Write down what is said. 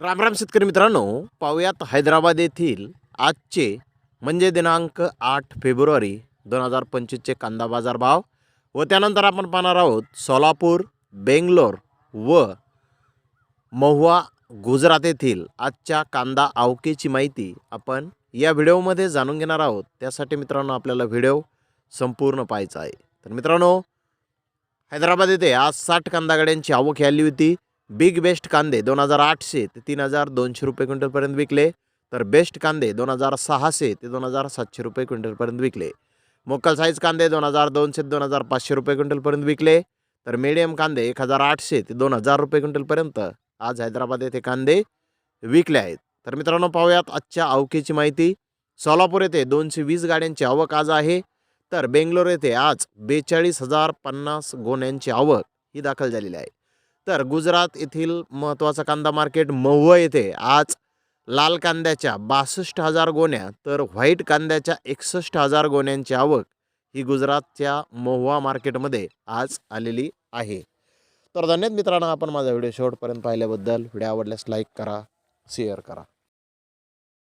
राम राम शेतकरी मित्रांनो पाहुयात हैदराबाद येथील आजचे म्हणजे दिनांक आठ फेब्रुवारी दोन हजार पंचवीसचे कांदा बाजार भाव व त्यानंतर आपण पाहणार आहोत सोलापूर बेंगलोर व महुआ गुजरात येथील आजच्या कांदा आवकेची माहिती आपण या व्हिडिओमध्ये जाणून घेणार आहोत. त्यासाठी मित्रांनो आपल्याला व्हिडिओ संपूर्ण पाहायचा आहे. तर मित्रांनो हैदराबाद येथे आज साठ कांदा गाड्यांची आवक आली होती. बिग बेस्ट कांदे दोन हजार आठशे ते तीन हजार दोनशे रुपये क्विंटलपर्यंत विकले. तर बेस्ट कांदे दोन हजार सहाशे ते दोन हजार सातशे रुपये क्विंटलपर्यंत विकले. मोकल साईज कांदे दोन हजार दोनशे ते दोन हजार पाचशे रुपये क्विंटलपर्यंत विकले. तर मीडियम कांदे एक हजार आठशे ते दोन हजार रुपये क्विंटलपर्यंत आज हैदराबाद येथे कांदे विकले आहेत. तर मित्रांनो पाहूयात आजच्या अवकेची माहिती. सोलापूर येथे दोनशे वीस गाड्यांची आवक आज आहे. तर बेंगलोर येथे आज बेचाळीस हजार पन्नास गोण्यांची आवक ही दाखल झालेली आहे. तर गुजरात येथील महत्त्वाचं कांदा मार्केट महुआ येथे आज लाल कांद्याच्या बासष्ट हजार गोण्या तर व्हाईट कांद्याच्या एकसष्ट हजार गोण्यांची आवक ही गुजरातच्या महुआ मार्केटमध्ये आज आलेली आहे. तर धन्यवाद मित्रांनो आपण माझा व्हिडिओ शेवटपर्यंत पाहिल्याबद्दल. व्हिडिओ आवडल्यास लाईक करा शेअर करा.